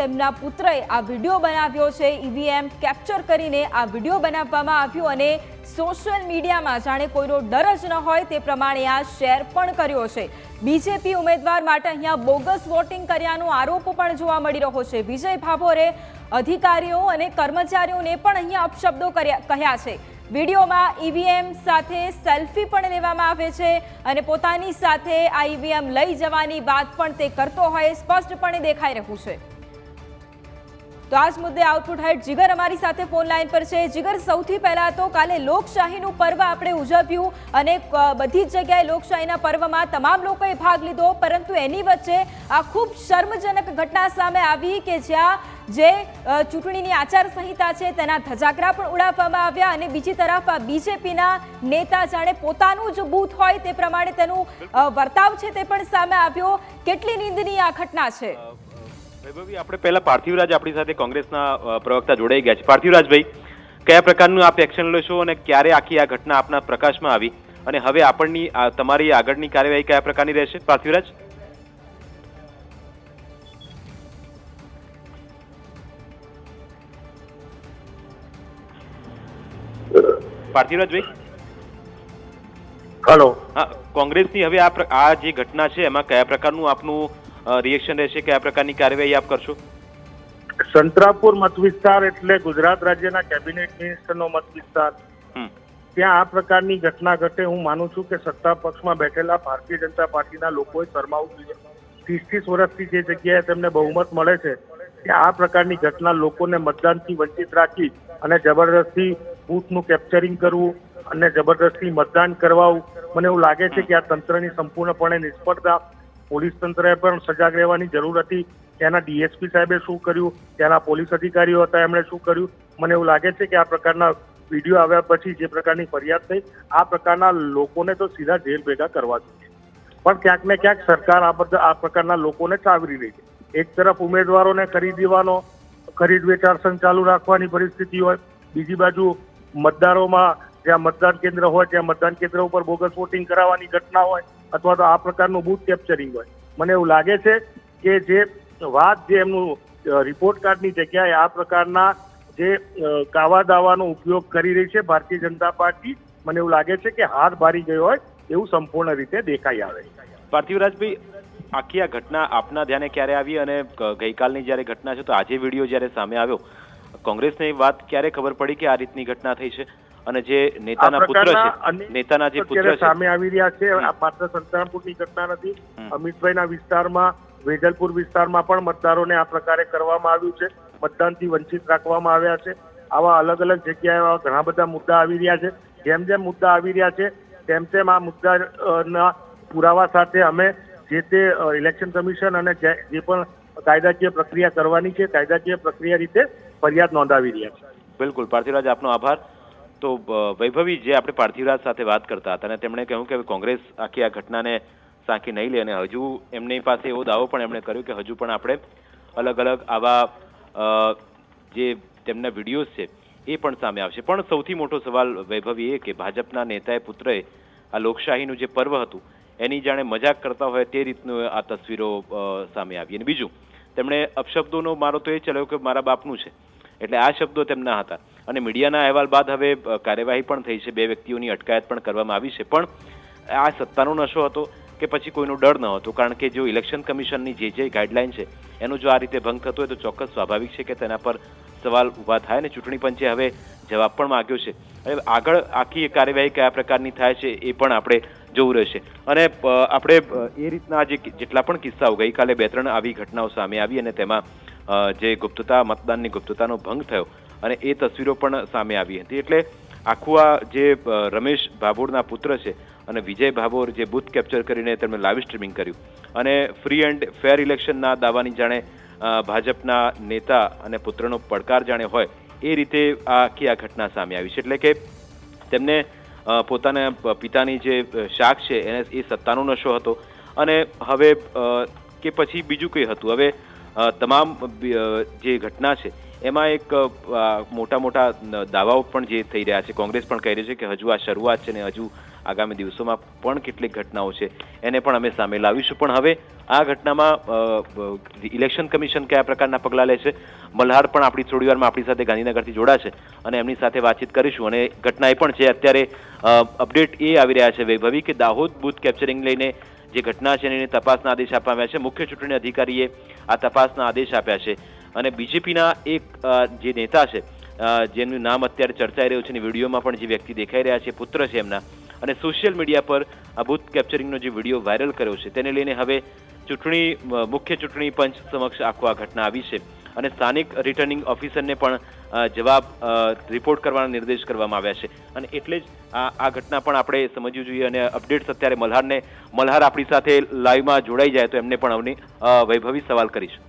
તેમના પુત્રએ આ વીડિયો બનાવ્યો છે. ઈવીએમ કેપ્ચર કરીને આ વીડિયો બનાવવામાં આવ્યો અને સોશિયલ મીડિયામાં જાણે કોઈનો ડર જ ન હોય તે પ્રમાણે આ શેર પણ કર્યો છે. બીજેપી ઉમેદવાર માટે અહીંયા બોગસ વોટિંગ કર્યાનો આરોપ પણ જોવા મળી રહ્યો છે. વિજય ભાભોરે અધિકારીઓ અને કર્મચારીઓને પણ અહીંયા અપશબ્દો કર્યા, કહ્યા છે. વિડીયોમાં ઈવીએમ સાથે સેલ્ફી પણ લેવામાં આવે છે અને પોતાની સાથે આ ઈવીએમ લઈ જવાની વાત પણ તે કરતો હોય સ્પષ્ટપણે દેખાઈ રહ્યું છે. તો આ જ મુદ્દે આઉટપુટ હેડ જીગર અમારી સાથે ફોન લાઈન પર છે. જીગર, સૌથી પહેલા તો કાલે લોકશાહીનું પર્વ આપણે ઉજવ્યું અને બધી જ જગ્યાએ લોકશાહીના પર્વમાં તમામ લોકોએ ભાગ લીધો, પરંતુ એની વચ્ચે આ ખૂબ શર્મજનક ઘટના સામે આવી કે જ્યાં જે ચૂંટણીની આચારસંહિતા છે તેના ધજાકરા પણ ઉડાવવામાં આવ્યા અને બીજી તરફ આ બીજેપીના નેતા જાણે પોતાનું જ બૂથ હોય તે પ્રમાણે તેનું વર્તાવ છે તે પણ સામે આવ્યો. કેટલી નિંદનીય આ ઘટના છે? વૈભવી આપણે પહેલા પાર્થિવરાજ આપણી સાથે કોંગ્રેસના પ્રવક્તા જોડાઈ ગયા છે. પાર્થિવરાજભાઈ કયા પ્રકારનું આપ એક્શન લેશો અને ક્યારે આખી આ ઘટના આપના પ્રકાશમાં આવી? અને હવે આપણની તમારી આગળની કાર્યવાહી કયા પ્રકારની રહેશે? પાર્થિવરાજ? પાર્થિવરાજભાઈ? હેલો. હા કોંગ્રેસની હવે આ જે ઘટના છે એમાં કયા પ્રકારનું આપનું રિએક્શન રહેશે કયા પ્રકારની કાર્યવાહી આપ કરશો? સંતરાપુર મત વિસ્તાર એટલે ગુજરાત રાજ્યના કેબિનેટ મિનિસ્ટરનો મત વિસ્તાર ત્યાં આ પ્રકારની ઘટના ઘટે હું માનું છું કે સત્તા પક્ષમાં બેઠેલા ભારતીય જનતા પાર્ટીના લોકોએ શરમાવું જોઈએ. ત્રીસ ત્રીસ વર્ષથી જે જગ્યાએ તેમને બહુમત મળે છે ત્યાં આ પ્રકારની ઘટના લોકોને મતદાનથી વંચિત રાખી અને જબરદસ્તી બૂથનું કેપ્ચરિંગ કરવું અને જબરદસ્તી મતદાન કરવાવું. મને એવું લાગે છે કે આ તંત્રની સંપૂર્ણપણે નિષ્ફળતા પોલીસ તંત્રએ પણ સજાગ રહેવાની જરૂર હતી. ત્યાંના ડીએસપી સાહેબે શું કર્યું? ત્યાંના પોલીસ અધિકારીઓ હતા, એમણે શું કર્યું? મને એવું લાગે છે કે આ પ્રકારના વીડિયો આવ્યા પછી જે પ્રકારની ફરિયાદ થઈ, આ પ્રકારના લોકોને તો સીધા જેલ ભેગા કરવા જોઈએ. પણ ક્યાંક ને ક્યાંક સરકાર આ બધા, આ પ્રકારના લોકોને ચાવરી રહી છે. એક તરફ ઉમેદવારોને ખરીદવાનો, ખરીદ વેચાણ સંચાલુ રાખવાની પરિસ્થિતિ હોય. બીજી બાજુ મતદારોમાં જ્યાં મતદાન કેન્દ્ર હોય, ત્યાં મતદાન કેન્દ્ર ઉપર બોગસ વોટિંગ કરાવવાની ઘટના હોય. અથવા તો આ પ્રકારનું બૂથ કેપ્ચરિંગ હોય. મને એવું લાગે છે કે જે વાત જે એમનું રિપોર્ટ કાર્ડની જગ્યાએ આ પ્રકારના જે કાવા દાવાનો ઉપયોગ કરી રહી છે ભારતીય જનતા પાર્ટી, મને એવું લાગે છે કે હાથ ભારી ગયો હોય એવું સંપૂર્ણ રીતે દેખાઈ આવે. પાર્થિવરાજભાઈ, આખી આ ઘટના આપના ધ્યાને ક્યારે આવી અને ગઈકાલની જ્યારે ઘટના છે તો આજે વીડિયો જ્યારે સામે આવ્યો, કોંગ્રેસને એ વાત ક્યારે ખબર પડી કે આ રીતની ઘટના થઈ છે? અને જે નેતાના પુત્ર છે નેતાના જે પુત્ર સામે આવી રહ્યા છે. આ માત્ર સંતરામપુરની ઘટના નથી અમિતભાઈના વિસ્તારમાં વેજલપુર વિસ્તારમાં પણ મતદારોને આ પ્રકારે કરવામાં આવ્યું છે. મતદાનથી વંચિત રાખવામાં આવ્યા છે. આવા અલગ અલગ જગ્યાએ આવા ઘણા બધા મુદ્દા આવી રહ્યા છે. જેમ જેમ મુદ્દા આવી રહ્યા છે તેમ તેમ આ મુદ્દાના પુરાવા સાથે અમે જે તે ઇલેક્શન કમિશન અને જે જે પણ કાયદાકીય પ્રક્રિયા કરવાની છે કાયદાકીય પ્રક્રિયા રીતે ફરિયાદ નોંધાવી રહ્યા છે. બિલકુલ. પાર્થિવરાજ આપનો આભાર. તો વૈભવી જે આપણે પાર્થિવરાજ સાથે વાત કરતા હતા અને તેમણે કહ્યું કે કોંગ્રેસ આખી આ ઘટનાને સાંખી નહીં લે અને હજુ એમની પાસે એવો દાવો પણ એમણે કર્યો કે હજુ પણ આપણે અલગ અલગ આવા જે તેમના વિડીયોઝ છે એ પણ સામે આવશે. પણ સૌથી મોટો સવાલ વૈભવી એ કે ભાજપના નેતાએ પુત્રએ આ લોકશાહીનું જે પર્વ હતું, એની જાણે મજાક કરતા હોય તે રીતનું આ તસવીરો સામે આવી. અને બીજું, તેમણે અપશબ્દોનો મારો તો એ ચલાવ્યો કે મારા બાપનું છે. એટલે આ શબ્દો તેમના હતા. અને મીડિયાના અહેવાલ બાદ હવે કાર્યવાહી પણ થઈ છે. બે વ્યક્તિઓની અટકાયત પણ કરવામાં આવી છે. પણ આ સત્તાનો નશો હતો કે પછી કોઈનો ડર ન હતો. કારણ કે જો ઇલેક્શન કમિશનની જે જે ગાઈડલાઈન છે, એનો જો આ રીતે ભંગ થતો હોય તો ચોક્કસ સ્વાભાવિક છે કે તેના પર સવાલ ઊભા થાય અને ચૂંટણી પંચે હવે જવાબ પણ માંગ્યો છે. હવે આગળ આખી કાર્યવાહી કયા પ્રકારની થાય છે એ પણ આપણે જોવું રહેશે. અને આપણે એ રીતના જે જેટલા પણ કિસ્સાઓ, ગઈકાલે બે ત્રણ આવી ઘટનાઓ સામે આવી અને તેમાં જે ગુપ્તતા, મતદાનની ગુપ્તતાનો ભંગ થયો અને એ તસવીરો પણ સામે આવી હતી. એટલે આખું આ જે રમેશ ભાભોરના પુત્ર છે અને વિજય ભાભોર જે બુથ કેપ્ચર કરીને તેમણે લાઈવ સ્ટ્રીમિંગ કર્યું અને ફ્રી એન્ડ ફેર ઇલેક્શનના દાવાની જાણે ભાજપના નેતા અને પુત્રનો પડકાર જાણે હોય એ રીતે આખી આ ઘટના સામે આવી છે. એટલે કે તેમને પોતાના પિતાની જે શાક છે એને એ સત્તાનો નશો હતો અને હવે કે પછી બીજું કંઈ હતું. હવે તમામ જે ઘટના છે, એમાં એક મોટા મોટા દાવાઓ પણ જે થઈ રહ્યા છે, કોંગ્રેસ પણ કહી રહી છે કે હજુ આ શરૂઆત છે ને હજુ આગામી દિવસોમાં પણ કેટલીક ઘટનાઓ છે, એને પણ અમે સામે લાવીશું. પણ હવે આ ઘટનામાં ઇલેક્શન કમિશન કયા પ્રકારના પગલાં લે છે? મલ્હાર પણ આપણી થોડી વારમાં આપણી સાથે ગાંધીનગરથી જોડાશે અને એમની સાથે વાતચીત કરીશું. અને ઘટના એ પણ છે, અત્યારે અપડેટ એ આવી રહ્યા છે વૈભવી કે દાહોદ બૂથ કેપ્ચરિંગ લઈને જે ઘટના છે એની તપાસના આદેશ આપવામાં આવ્યા છે. મુખ્ય ચૂંટણી અધિકારીએ આ તપાસના આદેશ આપ્યા છે. અને બીજેપીના એક જે નેતા છે જેનું નામ અત્યારે ચર્ચાઈ રહ્યું છે અને વિડીયોમાં પણ જે વ્યક્તિ દેખાઈ રહ્યા છે, પુત્ર છે એમના. અને સોશિયલ મીડિયા પર આ બુથ કેપ્ચરિંગનો જે વીડિયો વાયરલ કર્યો છે, તેને લઈને હવે ચૂંટણી મુખ્ય ચૂંટણી પંચ સમક્ષ આખો આ ઘટના આવી છે. અને સ્થાનિક રિટર્નિંગ ઓફિસરને પણ જવાબ રિપોર્ટ કરવાના નિર્દેશ કરવામાં આવ્યા છે. અને એટલે જ આ ઘટના પણ આપણે સમજવી જોઈએ અને અપડેટ્સ અત્યારે મલ્હારને, મલ્હાર આપણી સાથે લાઈવમાં જોડાઈ જાય તો એમને પણ અવની વૈભવી સવાલ કરીશ.